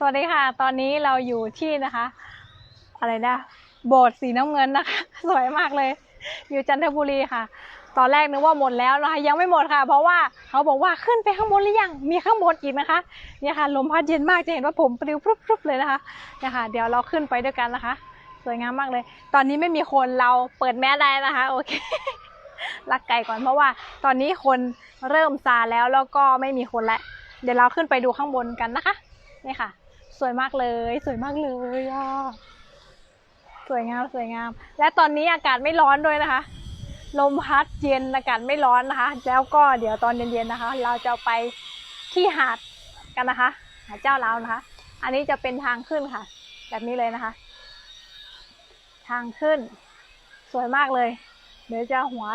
สวัสดีค่ะ ตอนนี้เราอยู่ที่นะคะ อะไรนะ โบสถ์สีน้ำเงินนะคะ สวยมากเลย อยู่จันทบุรีค่ะ ตอนแรกนึกว่าหมดแล้วนะคะ ยังไม่หมดค่ะ เพราะว่าเขาบอกว่าขึ้นไปข้างบนหรือยัง มีข้างบนอีกนะคะ เนี่ยค่ะ ลมพัดเย็นมากจะเห็นว่าผมปลิวพรุบๆเลยนะคะเนี่ยค่ะ เดี๋ยวเราขึ้นไปด้วยกันนะคะ สวยงามมากเลย ตอนนี้ไม่มีคนเราเปิดแมสได้นะคะ โอเครักไก่ก่อนเพราะว่าตอนนี้คนเริ่มซาแล้วแล้วก็ไม่มีคนแล้วเดี๋ยวเราขึ้นไปดูข้างบนกันนะคะนี่ค่ะ สวยมากเลย สวยมากเลยอะสวยงามสวยงาม และตอนนี้อากาศไม่ร้อนด้วยนะคะ ลมพัดเย็นอากาศไม่ร้อนนะคะ แล้วก็เดี๋ยวตอนเย็นๆนะคะ เราจะไปที่หาดกันนะคะหาดเจ้าเลาวนะคะ อันนี้จะเป็นทางขึ้นค่ะ แบบนี้เลยนะคะ ทางขึ้น สวยมากเลย เดี๋ยวจะหัว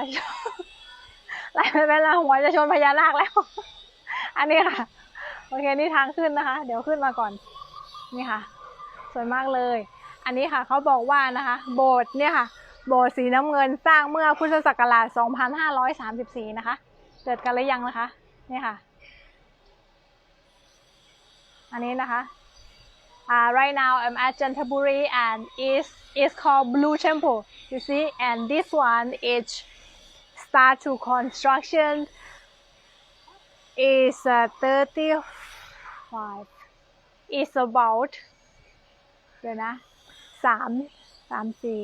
ไหลไปเป็นละหัวจะชนพญานาคแล้ว อันนี้ค่ะ โอเคนี่ทางขึ้นนะคะ เดี๋ยวขึ้นมาก่อน นี่ค่ะ สวยมากเลย อันนี้ค่ะเขาบอกว่านะคะ โบสถ์เนี่ยค่ะ โบสถ์สีน้ำเงินสร้างเมื่อพุทธศักราช 2534 นะคะ เกิดกันหรือยังนะคะ นี่ค่ะ อันนี้นะคะ uh, right now I'm at Chantaburi and is is called Blue Temple you see and this one is start to construction is uh, 35 is about เดี๋ยวนะสามสามสี่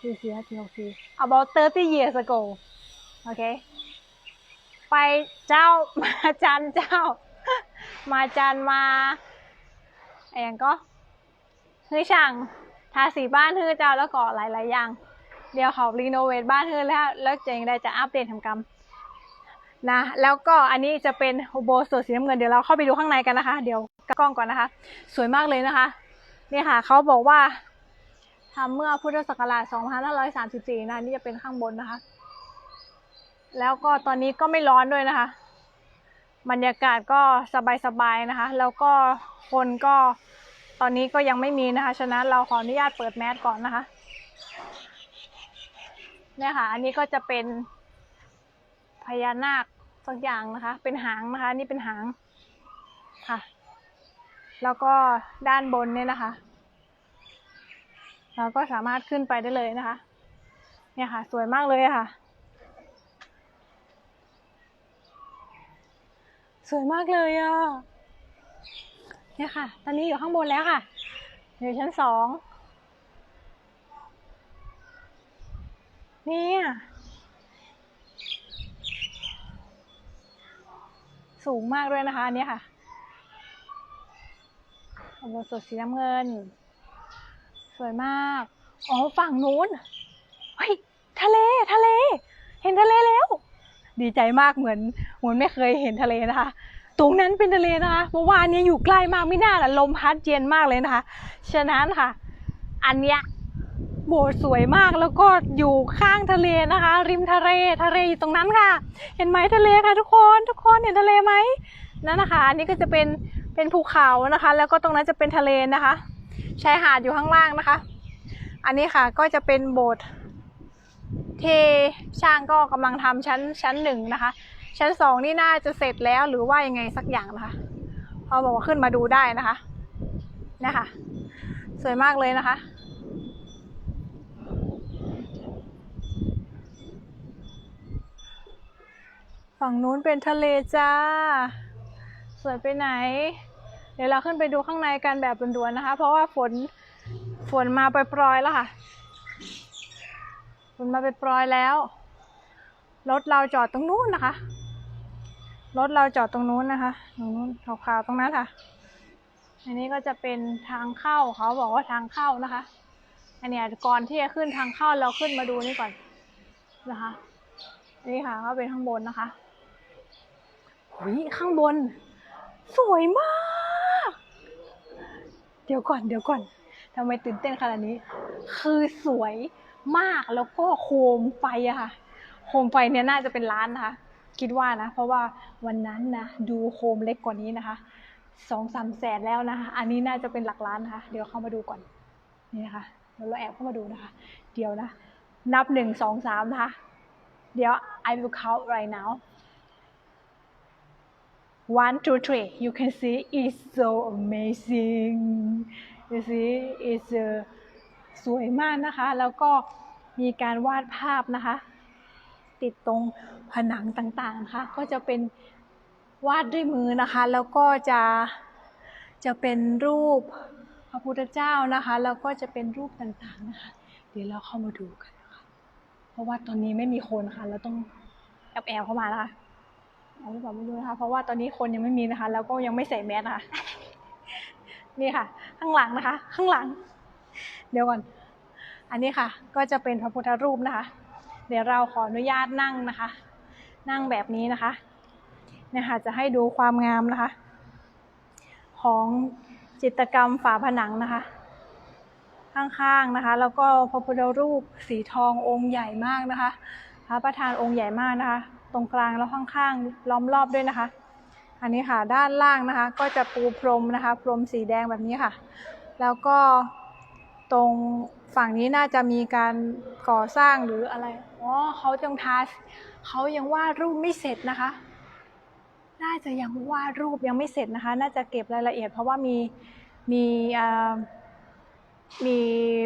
สี่สี่ห้าสี่หกสี่ about 30 years ago โอเค ไปเจ้ามาจันเจ้า มาจันมาอะไรอย่างก็ฮือช่างทาสีบ้านฮือเจ้าแล้วก็หลาย ๆ อย่าง เดี๋ยวเขารีโนเวทบ้านฮือแล้ว แล้วเจงได้จะอัปเดตทำกรรมนะ แล้วก็อันนี้จะเป็นโบสถ์สีน้ำเงินเดี๋ยวเราเข้าไปดูข้างในกันนะคะ เดี๋ยว กล้องก่อนนะคะ สวยมากเลยนะคะนี่ค่ะเขาบอกว่าทำเมื่อพุทธศักราช 2534 นะ นี่จะเป็นข้างบนนะคะ แล้วก็ตอนนี้ก็ไม่ร้อนด้วยนะคะ บรรยากาศก็สบายๆนะคะ แล้วก็คนก็ตอนนี้ก็ยังไม่มีนะคะ ฉะนั้นเราขออนุญาตเปิดแมสก่อนนะคะ เนี่ยค่ะ อันนี้ก็จะเป็นพญานาคสักอย่างนะคะ เป็นหางนะคะ นี่เป็นหาง แล้วก็ด้านบนเนี่ยนะคะ เราก็สามารถขึ้นไปได้เลยนะคะ เนี่ยค่ะ สวยมากเลยค่ะ สวยมากเลยอะเนี่ยค่ะ ตอนนี้อยู่ข้างบนแล้วค่ะ อยู่ชั้นสองนี่สูงมากด้วยนะคะอันนี้ค่ะ อุโบสถสีน้ำเงิน สวยมาก อ๋อ ฝั่งนู้นเฮ้ยทะเล ทะเล เห็นทะเลแล้ว ดีใจมากเหมือนเหมือนไม่เคยเห็นทะเลนะคะ ตรงนั้นเป็นทะเลนะคะเพราะว่านนี้อยู่ใกล้มากไม่น่าละลมพัดเย็นมากเลยนะคะ ฉะนั้นค่ะ อันเนี้ยโบสถ์สวยมากแล้วก็อยู่ข้างทะเลนะคะ ริมทะเลทะเลอยู่ตรงนั้นค่ะ เห็นไหมทะเลค่ะทุกคนทุกคนเห็นทะเลไหมนั่นนะคะ อันนี้ก็จะเป็น เป็นภูเขานะคะ แล้วก็ตรงนั้นจะเป็นทะเลนะคะชายหาดอยู่ข้างล่างนะคะ อันนี้ค่ะก็จะเป็นโบสถ์ที่ช่างก็กำลังทำชั้นชั้นหนึ่งนะคะ ชั้นสองนี่น่าจะเสร็จแล้วหรือว่ายังไงสักอย่างนะคะเขาบอกว่าขึ้นมาดูได้นะคะเนี่ยค่ะสวยมากเลยนะคะ ฝั่งนู้นเป็นทะเลจ้า สวยไปไหน เดี๋ยวเราขึ้นไปดูข้างในกันแบบด่วนๆนะคะ เพราะว่าฝนฝนมาปล่อยๆแล้วค่ะฝนมาไปปล่อยๆแล้ว รถเราจอดตรงนู้นนะคะ รถเราจอดตรงนู้นนะคะตรงนู้นขาวๆตรงนั้นค่ะ อันนี้ก็จะเป็นทางเข้าเขาบอกว่าทางเข้านะคะ อันนี้ก่อนที่จะขึ้นทางเข้าเราขึ้นมาดูนี่ก่อนนะคะนี่ค่ะก็เป็นข้างบนนะคะหุยข้างบน สวยมาก เดี๋ยวก่อน เดี๋ยวก่อนทำไมตื่นเต้นขนาดนี้ คือสวยมากแล้วก็โคมไฟอะค่ะ โคมไฟเนี่ยน่าจะเป็นล้านนะคะ คิดว่านะ เพราะว่าวันนั้นนะดูโคมเล็กกว่านี้นะคะสองสามแสนแล้วนะคะ อันนี้น่าจะเป็นหลักล้านนะคะ เดี๋ยวเข้ามาดูก่อน นี่นะคะเดี๋ยวเราแอบเข้ามาดูนะคะ เดี๋ยวนะ นับหนึ่งสองสามนะคะ เดี๋ยว I will count right now one two three you can see it's so amazing you see it's uh, สวยมากนะคะ แล้วก็มีการวาดภาพนะคะ ติดตรงผนังต่างๆนะคะ ก็จะเป็นวาดด้วยมือนะคะ แล้วก็จะจะเป็นรูปพระพุทธเจ้านะคะ แล้วก็จะเป็นรูปต่างๆนะคะ เดี๋ยวเราเข้ามาดูกันนะคะ เพราะว่าตอนนี้ไม่มีคนค่ะ เราต้องแอบแอบๆเข้ามานะคะ เอาหรือเปล่าไม่รู้นะคะเพราะว่าตอนนี้คนยังไม่มีนะคะ แล้วก็ยังไม่ใส่แมสนะคะนี่ค่ะ ข้างหลังนะคะ ข้างหลัง เดี๋ยวก่อน อันนี้ค่ะ ก็จะเป็นพระพุทธรูปนะคะ เดี๋ยวเราขออนุญาตนั่งนะคะ นั่งแบบนี้นะคะเนี่ยค่ะจะให้ดูความงามนะคะ ของจิตรกรรมฝาผนังนะคะ ข้างๆนะคะ แล้วก็พระพุทธรูปสีทององค์ใหญ่มากนะคะ พระประธานองค์ใหญ่มากนะคะ ตรงกลางแล้วข้างๆล้อมรอบด้วยนะคะ อันนี้ค่ะด้านล่างนะคะ ก็จะปูพรมนะคะ พรมสีแดงแบบนี้ค่ะ แล้วก็ตรงฝั่งนี้น่าจะมีการก่อสร้างหรืออะไรอ๋อเขายังทาเขายังวาดรูปไม่เสร็จนะคะ น่าจะยังวาดรูปยังไม่เสร็จนะคะ น่าจะเก็บรายละเอียด เพราะว่ามีมีมี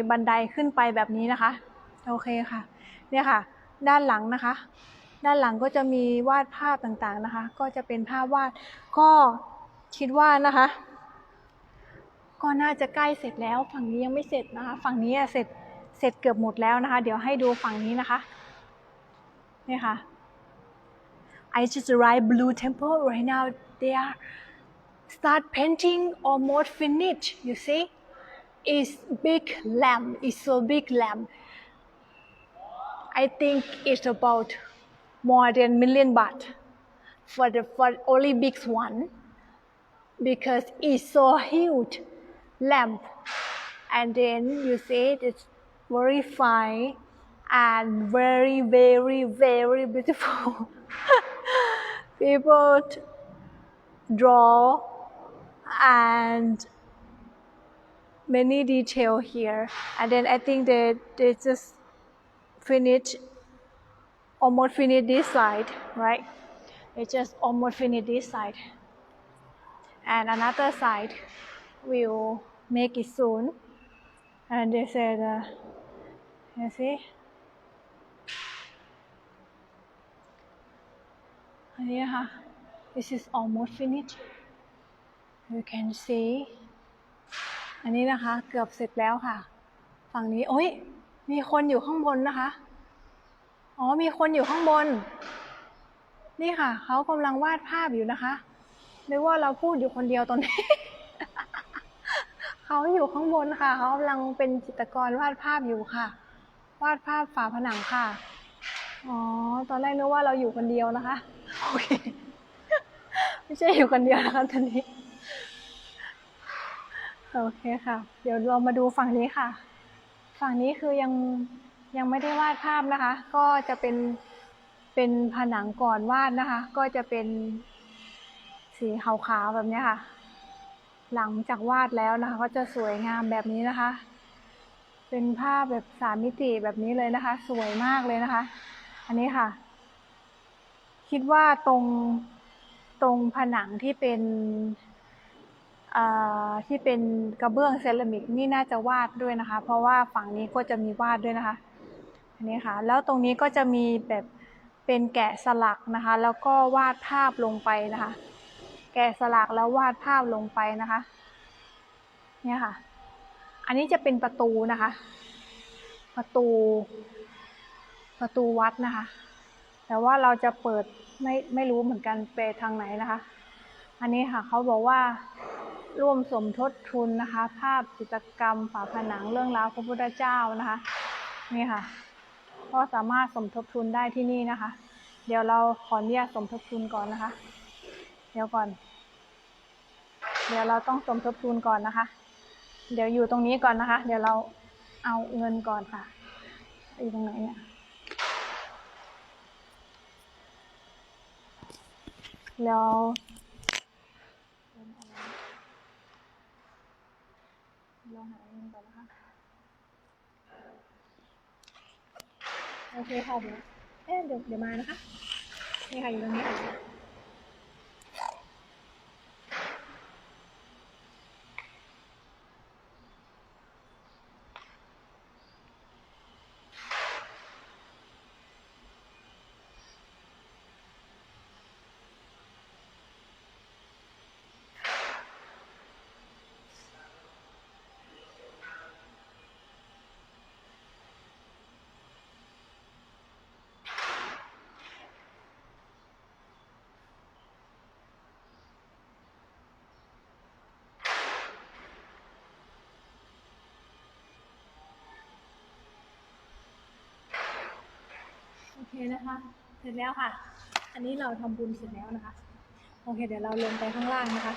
บันไดขึ้นไปแบบนี้นะคะ โอเคค่ะ เนี่ยค่ะ ด้านหลังนะคะ ด้านหลังก็จะมีวาดภาพต่างๆนะคะ ก็จะเป็นภาพวาดก็คิดว่านะคะ ก็น่าจะใกล้เสร็จแล้ว ฝั่งนี้ยังไม่เสร็จนะคะ ฝั่งนี้เสร็จเสร็จเกือบหมดแล้วนะคะ เดี๋ยวให้ดูฝั่งนี้นะคะนี่ค่ะ I just arrived Blue Temple right now. They are start painting almost finished. You see, is big lamp. is so big lamp. I think it's about more than million baht for the for only one because it's so huge lamp. And then you see it's very fine and very very very beautiful. People draw and many detail here and then I think they they just finish almost finish this side right they just almost finish this side and another side will make it soon and they said uh, you see อันนี้ค่ะ this is almost finished you can see อันนี้นะคะเกือบเสร็จแล้วค่ะ ฝั่งนี้ โอ้ย มีคนอยู่ข้างบนนะคะ อ๋อมีคนอยู่ข้างบน นี่ค่ะ เขากำลังวาดภาพอยู่นะคะนึกว่าเราพูดอยู่คนเดียวตอนนี้ เขาอยู่ข้างบนค่ะ เขากำลังเป็นจิตรกรวาดภาพอยู่ค่ะ วาดภาพฝาผนังค่ะ อ๋อ ตอนแรกนึกว่าเราอยู่คนเดียวนะคะ โอเค ไม่ใช่อยู่คนเดียวนะคะตอนนี้ โอเคค่ะ เดี๋ยวเรามาดูฝั่งนี้ค่ะ ฝั่งนี้คือยัง ยังไม่ได้วาดภาพนะคะ ก็จะเป็นเป็นผนังก่อนวาดนะคะ ก็จะเป็นสีขาวๆแบบนี้ค่ะ หลังจากวาดแล้วนะคะ ก็จะสวยงามแบบนี้นะคะ เป็นภาพแบบสามมิติแบบนี้เลยนะคะ สวยมากเลยนะคะ อันนี้ค่ะ คิดว่าตรงตรงผนังที่เป็นที่เป็นกระเบื้องเซรามิกนี่น่าจะวาดด้วยนะคะ เพราะว่าฝั่งนี้ก็จะมีวาดด้วยนะคะ นนี้ค่ะ แล้วตรงนี้ก็จะมีแบบเป็นแกะสลักนะคะ แล้วก็วาดภาพลงไปนะคะ แกะสลักแล้ววาดภาพลงไปนะคะ เนี่ยค่ะ อันนี้จะเป็นประตูนะคะ ประตู ประตูวัดนะคะ แต่ว่าเราจะเปิดไม่ไม่รู้เหมือนกันไปทางไหนนะคะ อันนี้ค่ะเขาบอกว่าร่วมสมทบทุนนะคะ ภาพจิตรกรรมฝาผนังเรื่องราวพระพุทธเจ้านะคะ นี่ค่ะ ก็สามารถสมทบทุนได้ที่นี่นะคะ เดี๋ยวเราขออนุญาตสมทบทุนก่อนนะคะ เดี๋ยวก่อน เดี๋ยวเราต้องสมทบทุนก่อนนะคะ เดี๋ยวอยู่ตรงนี้ก่อนนะคะ เดี๋ยวเราเอาเงินก่อนค่ะอยู่ตรงไหนเนี่ยแล้วลองหาเงินก่อนนะคะ โอเคค่ะเดี๋ยวเอ๊ะเดี๋ยวเดี๋ยวมานะคะ นี่ค่ะอยู่ตรงนี้ นะคะ เสร็จแล้วค่ะ อันนี้เราทำบุญเสร็จแล้วนะคะ โอเค เดี๋ยวเราลงไปข้างล่างนะคะ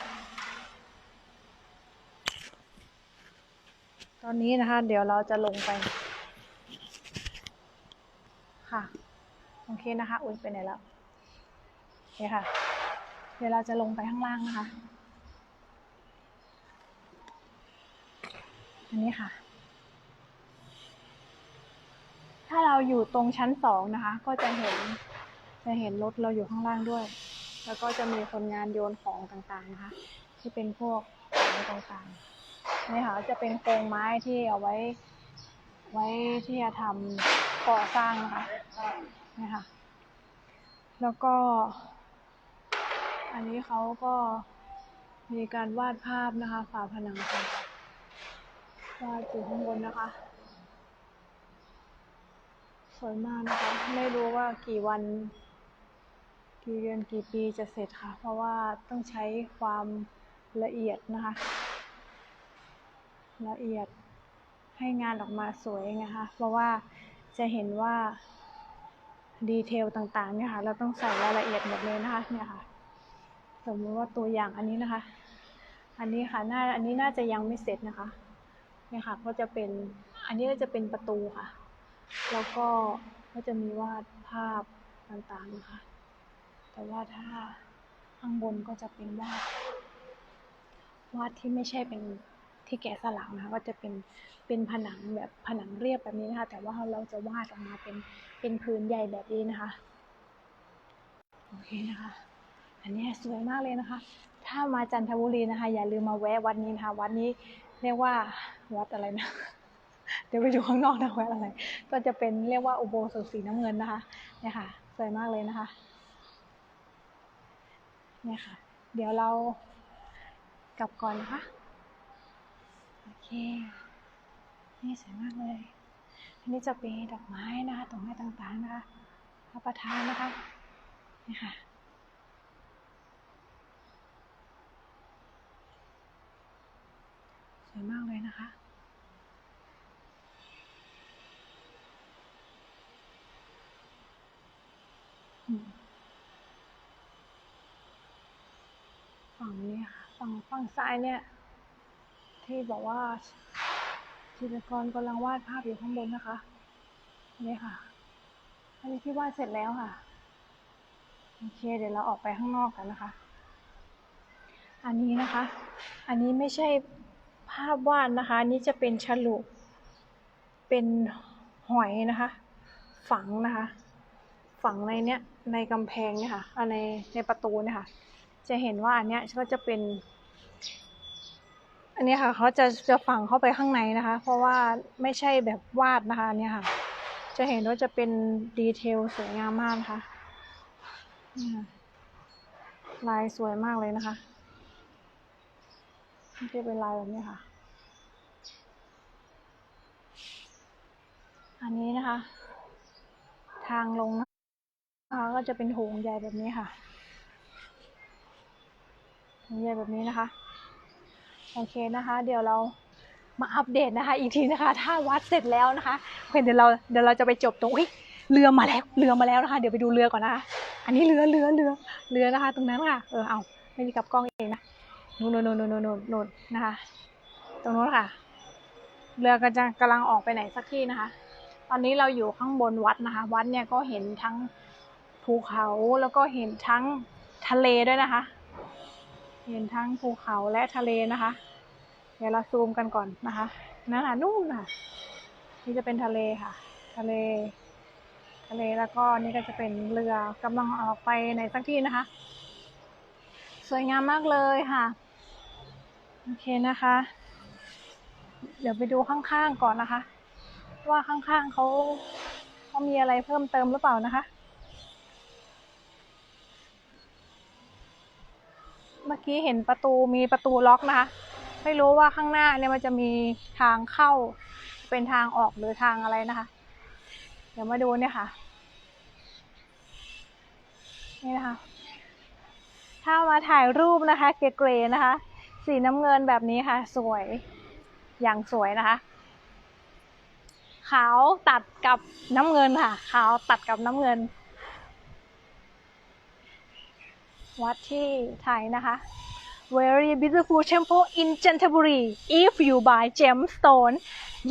ตอนนี้นะคะ เดี๋ยวเราจะลงไป ค่ะ โอเคนะคะ อุ้ยไปไหนแล้วโอเคค่ะ เดี๋ยวเราจะลงไปข้างล่างนะคะ อันนี้ค่ะ ถ้าเราอยู่ตรงชั้นสองนะคะ ก็จะเห็นจะเห็นรถเราอยู่ข้างล่างด้วย แล้วก็จะมีคนงานโยนของต่างๆนะคะ ที่เป็นพวกของต่างๆนี่ค่ะจะเป็นโครงไม้ที่เอาไว้ ไว้ที่จะทำก่อสร้างนะคะนี่ค่ะ แล้วก็ อันนี้เขาก็มีการวาดภาพนะคะฝาผนังค่ะวาดอยู่ข้างบนนะคะ สวยมากนะคะ ไม่รู้ว่ากี่วัน กี่เดือนกี่ปีจะเสร็จค่ะ เพราะว่าต้องใช้ความละเอียดนะคะ ละเอียดให้งานออกมาสวยนะคะ เพราะว่าจะเห็นว่าดีเทลต่างๆเนี่ยค่ะ เราต้องใส่รายละเอียดหมดเลยนะคะ เนี่ยค่ะ สมมติว่าตัวอย่างอันนี้นะคะ อันนี้ค่ะน่าอันนี้น่าจะยังไม่เสร็จนะคะ เนี่ยค่ะ ก็จะเป็น อันนี้ก็จะเป็นประตูค่ะ แล้วก็ก็จะมีวาดภาพต่างๆนะคะ แต่ว่าถ้าข้างบนก็จะเป็นวาดวาดที่ไม่ใช่เป็นที่แกะสลักนะคะก็จะเป็นเป็นผนังแบบผนังเรียบแบบนี้นะคะ แต่ว่าเราจะวาดออกมาเป็นเป็นพื้นใหญ่แบบนี้นะคะโอเคนะคะ อันนี้สวยมากเลยนะคะ ถ้ามาจันทบุรีนะคะ อย่าลืมมาแวะวัดนี้นะคะ วัดนี้เรียกว่าวัดอะไรนะ เดี๋ยวไปดูข้างนอกนะแวัดอะไร ก็จะเป็นเรียกว่าอุโบสถสีน้ำเงินนะคะเนี่ยค่ะสวยมากเลยนะคะเนี่ยค่ะ เดี๋ยวเรากลับก่อนนะคะโอเคนี่สวยมากเลยอันนี้จะเป็นดอกไม้นะคะดอกไม้ต่างๆนะคะพระประธานนะคะนี่ค่ะสวยมากเลยนะคะ อืม ฝั่งนี้ค่ะฝั่งฝั่งซ้ายเนี่ย ที่บอกว่าจิตรกรกำลังวาดภาพอยู่ข้างบนนะคะนี่ค่ะ อันนี้ที่วาดเสร็จแล้วค่ะโอเค เดี๋ยวเราออกไปข้างนอกกันนะคะ อันนี้นะคะ อันนี้ไม่ใช่ภาพวาดนะคะนนี้จะเป็นฉลุเป็นหอยนะคะ ฝังนะคะ ฝังในเนี้ยในกำแพงเนี่ยค่ะในในประตูเนี่ยค่ะ จะเห็นว่าอันเนี้ยก็จะเป็น อันนี้ค่ะเขาจะจะฝังเข้าไปข้างในนะคะ เพราะว่าไม่ใช่แบบวาดนะคะอันนี่ยค่ะ จะเห็นว่าจะเป็นดีเทลสวยงามมากนะคะ่ะลายสวยมากเลยนะคะนี่จะเป็นลายแบบนี้ค่ะ อันนี้นะคะ ทางลงนะคะก็จะเป็นโถงใหญ่แบบนี้ค่ะ ใหญ่แบบนี้นะคะ โอเคนะคะ เดี๋ยวเรามาอัปเดตนะคะ อีกทีนะคะ ถ้าวัดเสร็จแล้วนะคะโอเคเดี๋ยวเราเดี๋ยวเราจะไปจบตรงอุ๊ยเรือมาแล้วเรือมาแล้วนะคะ เดี๋ยวไปดูเรือก่อนนะคะอันนี้เรือเรือเรือเรือนะคะ ตรงนั้นค่ะ เออเอาไม่มีกลับกล้องเองนะนู่นนู่นนู่นนู่นนู่นนู่นนะคะ ตรงนู้นค่ะ เรือก็จะกำลังออกไปไหนสักที่นะคะ ตอนนี้เราอยู่ข้างบนวัดนะคะ วัดเนี่ยก็เห็นทั้งภูเขาแล้วก็เห็นทั้งทะเลด้วยนะคะ เห็นทั้งภูเขาและทะเลนะคะ เดี๋ยวเราซูมกันก่อนนะคะนั่นค่ะนู่นน่ะ นี่จะเป็นทะเลค่ะ ทะเล ทะเลแล้วก็นี่ก็จะเป็นเรือกำลังออกไปในสักที่นะคะ สวยงามมากเลยค่ะ โอเคนะคะ เดี๋ยวไปดูข้างๆก่อนนะคะ ว่าข้างๆเขาเขามีอะไรเพิ่มเติมหรือเปล่านะคะ มื่อกี้เห็นประตูมีประตูล็อกนะคะ ไม่รู้ว่าข้างหน้าเนี่ยมันจะมีทางเข้า เป็นทางออกหรือทางอะไรนะคะ เดี๋ยวมาดูเนี่ยค่ะ นี่นะคะ ถ้ามาถ่ายรูปนะคะ เกรๆนะคะ สีน้ำเงินแบบนี้ค่ะ สวยอย่างสวยนะคะ ขาวตัดกับน้ำเงินค่ะ ขาวตัดกับน้ำเงิน วัดที่ไทยนะคะ very beautiful temple in Canterbury if you buy gemstone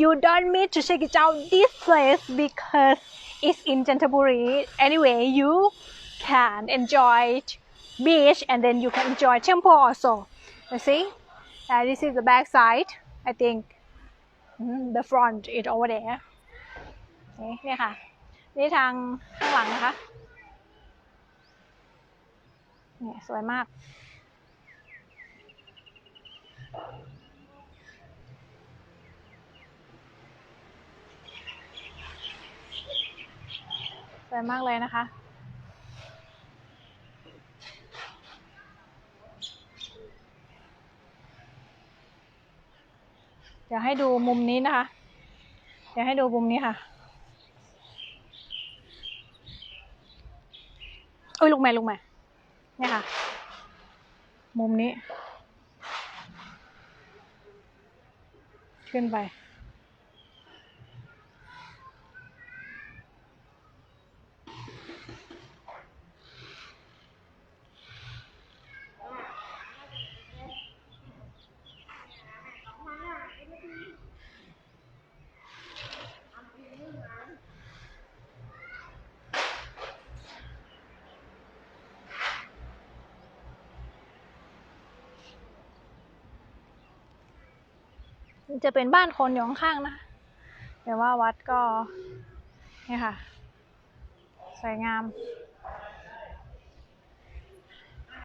you don't need to check it out this place because it's in Canterbury anyway you can enjoy beach and then you can enjoy temple also you see and this is the back side I think Mm, the front is over there นี่นี่ค่ะ นี่ทางข้างหลังนะคะ เนี่ยสวยมาก สวยมากเลยนะคะเดี๋ยวให้ดูมุมนี้นะคะ เดี๋ยวให้ดูมุมนี้ค่ะอุ้ยลูกแม่ลูกแม่ เนี่ยค่ะ มุมนี้ ขึ้นไป จะเป็นบ้านคนอยู่ข้างๆนะแต่ว่าวัดก็เนี่ยค่ะ สวยงาม